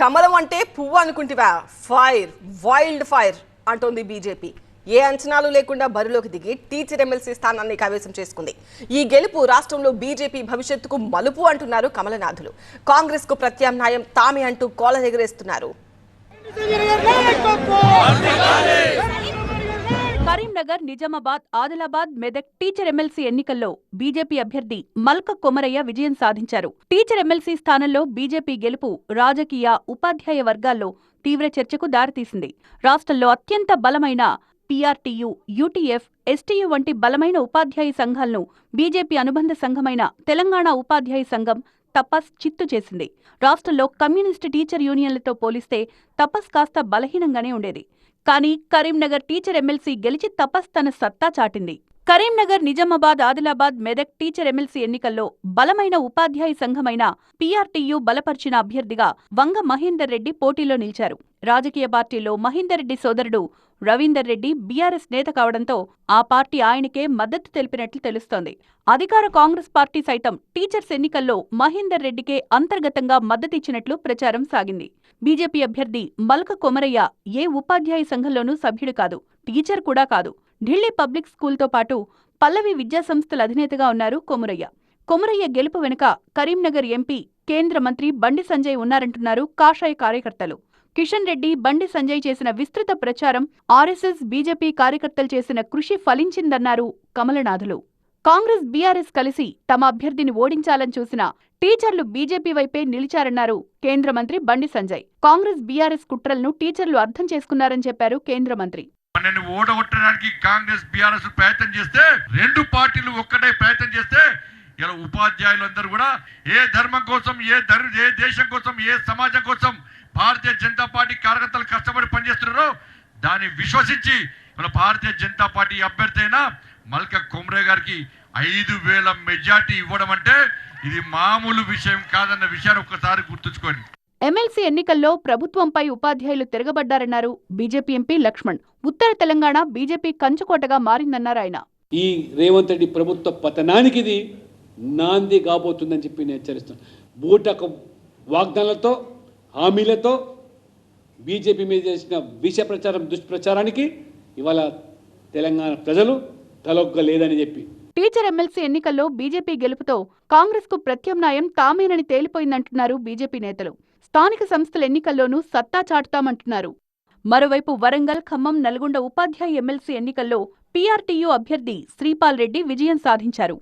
కమలం అంటే పువ్వు అనుకుంటివా? ఫైర్ వైల్డ్ ఫైర్ అంటోంది బీజేపీ. ఏ అంచనాలు లేకుండా బరిలోకి దిగి టీచర్ ఎమ్మెల్సీ స్థానాన్ని కైవసం చేసుకుంది. ఈ గెలుపు రాష్ట్రంలో బీజేపీ భవిష్యత్తుకు మలుపు అంటున్నారు కమలనాథులు. కాంగ్రెస్కు ప్రత్యామ్నాయం తామే అంటూ కోల ఎగరేస్తున్నారు. కరీంనగర్ నిజామాబాద్ ఆదిలాబాద్ మెదక్ టీచర్ ఎమ్మెల్సీ ఎన్నికల్లో బీజేపీ అభ్యర్థి మల్క కొమరయ్య విజయం సాధించారు. టీచర్ ఎమ్మెల్సీ స్థానంలో బీజేపీ గెలుపు రాజకీయ ఉపాధ్యాయ వర్గాల్లో తీవ్ర చర్చకు దారితీసింది. రాష్ట్రంలో అత్యంత బలమైన పీఆర్టీయూ యూటీఎఫ్ ఎస్టీయూ వంటి బలమైన ఉపాధ్యాయ సంఘాలను బీజేపీ అనుబంధ సంఘమైన తెలంగాణ ఉపాధ్యాయ సంఘం తపస్ చిత్తు చేసింది. రాష్ట్రంలో కమ్యూనిస్టు టీచర్ యూనియన్లతో పోలిస్తే తపస్ కాస్త బలహీనంగానే ఉండేది. కానీ కరీంనగర్ టీచర్ ఎమ్మెల్సీ గెలిచి తపస్ తన సత్తా చాటింది. కరీంనగర్ నిజామాబాద్ ఆదిలాబాద్ మెదక్ టీచర్ ఎమ్మెల్సీ ఎన్నికల్లో బలమైన ఉపాధ్యాయ సంఘమైన పీఆర్టీయూ బలపరిచిన అభ్యర్థిగా వంగ మహేందర్ రెడ్డి పోటీలో నిలిచారు. రాజకీయ పార్టీలో మహేందర్ రెడ్డి సోదరుడు రవీందర్ రెడ్డి బీఆర్ఎస్ నేత కావడంతో ఆ పార్టీ ఆయనకే మద్దతు తెలిపినట్లు తెలుస్తోంది. అధికార కాంగ్రెస్ పార్టీ సైతం టీచర్స్ ఎన్నికల్లో మహేందర్ రెడ్డికే అంతర్గతంగా మద్దతిచ్చినట్లు ప్రచారం సాగింది. బీజేపీ అభ్యర్థి మల్క కొమరయ్య ఏ ఉపాధ్యాయ సంఘంలోనూ సభ్యుడు కాదు టీచర్ కూడా కాదు. ఢిల్లీ పబ్లిక్ స్కూల్తో పాటు పల్లవి విద్యాసంస్థల అధినేతగా ఉన్నారు కొమురయ్య. కొమురయ్య గెలుపు వెనుక కరీంనగర్ ఎంపీ కేంద్ర మంత్రి బండి సంజయ్ ఉన్నారంటున్నారు కాషాయ కార్యకర్తలు. కిషన్ రెడ్డి బండి సంజయ్ చేసిన విస్తృత ప్రచారం ఆర్ఎస్ఎస్ బీజేపీ కార్యకర్తలు చేసిన కృషి ఫలించిందన్నారు కమలనాథులు. కాంగ్రెస్ బీఆర్ఎస్ కలిసి తమ అభ్యర్థిని ఓడించాలని చూసిన టీచర్లు బీజేపీ వైపే నిలిచారన్నారు కేంద్ర మంత్రి బండి సంజయ్. కాంగ్రెస్ బీఆర్ఎస్ కుట్రలను టీచర్లు అర్థం చేసుకున్నారని చెప్పారు కేంద్ర మంత్రి. మనల్ని ఓడగొట్టడానికి కాంగ్రెస్ బీఆర్ఎస్ ప్రయత్నం చేస్తే రెండు పార్టీలు ఒక్కటే ప్రయత్నం చేస్తే ఇలా ఉపాధ్యాయులందరూ కూడా ఏ ధర్మం కోసం ఏ ధర్మ ఏ దేశం కోసం ఏ సమాజం కోసం భారతీయ జనతా పార్టీ కార్యకర్తలు కష్టపడి పనిచేస్తున్నారో దాన్ని విశ్వసించి మన భారతీయ జనతా పార్టీ అభ్యర్థి అయిన మల్క కుమ్రే గారికి ఐదు వేల మెజార్టీ ఇవ్వడం అంటే ఇది మామూలు విషయం కాదన్న విషయాన్ని ఒక్కసారి గుర్తుంచుకోండి. ఎమ్మెల్సీ ఎన్నికల్లో ప్రభుత్వంపై ఉపాధ్యాయులు తిరగబడ్డారన్నారు బీజేపీ ఎంపీ లక్ష్మణ్. ఉత్తర తెలంగాణ బీజేపీ కంచుకోటగా మారిందన్నారు ఆయన. ఈ రేవంత్ రెడ్డి ప్రభుత్వ పతనానికి ఇది నాంది కాబోతుందని చెప్పి నేను హెచ్చరిస్తున్నాను బూటక వాగ్దానాలతో హామీలతో బీజేపీ మీద చేసిన విష ప్రచారం దుష్ప్రచారానికి ఇవాళ తెలంగాణ ప్రజలు తలొగ్గలేదని చెప్పి టీచర్ ఎమ్మెల్సీ ఎన్నికల్లో బీజేపీ గెలుపుతో కాంగ్రెస్కు ప్రత్యామ్నాయం తామేనని తేలిపోయిందంటున్నారు బీజేపీ నేతలు. స్థానిక సంస్థల ఎన్నికల్లోనూ సత్తా చాటుతామంటున్నారు. మరోవైపు వరంగల్ ఖమ్మం నల్గొండ ఉపాధ్యాయ ఎమ్మెల్సీ ఎన్నికల్లో పీఆర్టీయూ అభ్యర్థి శ్రీపాల్ రెడ్డి విజయం సాధించారు.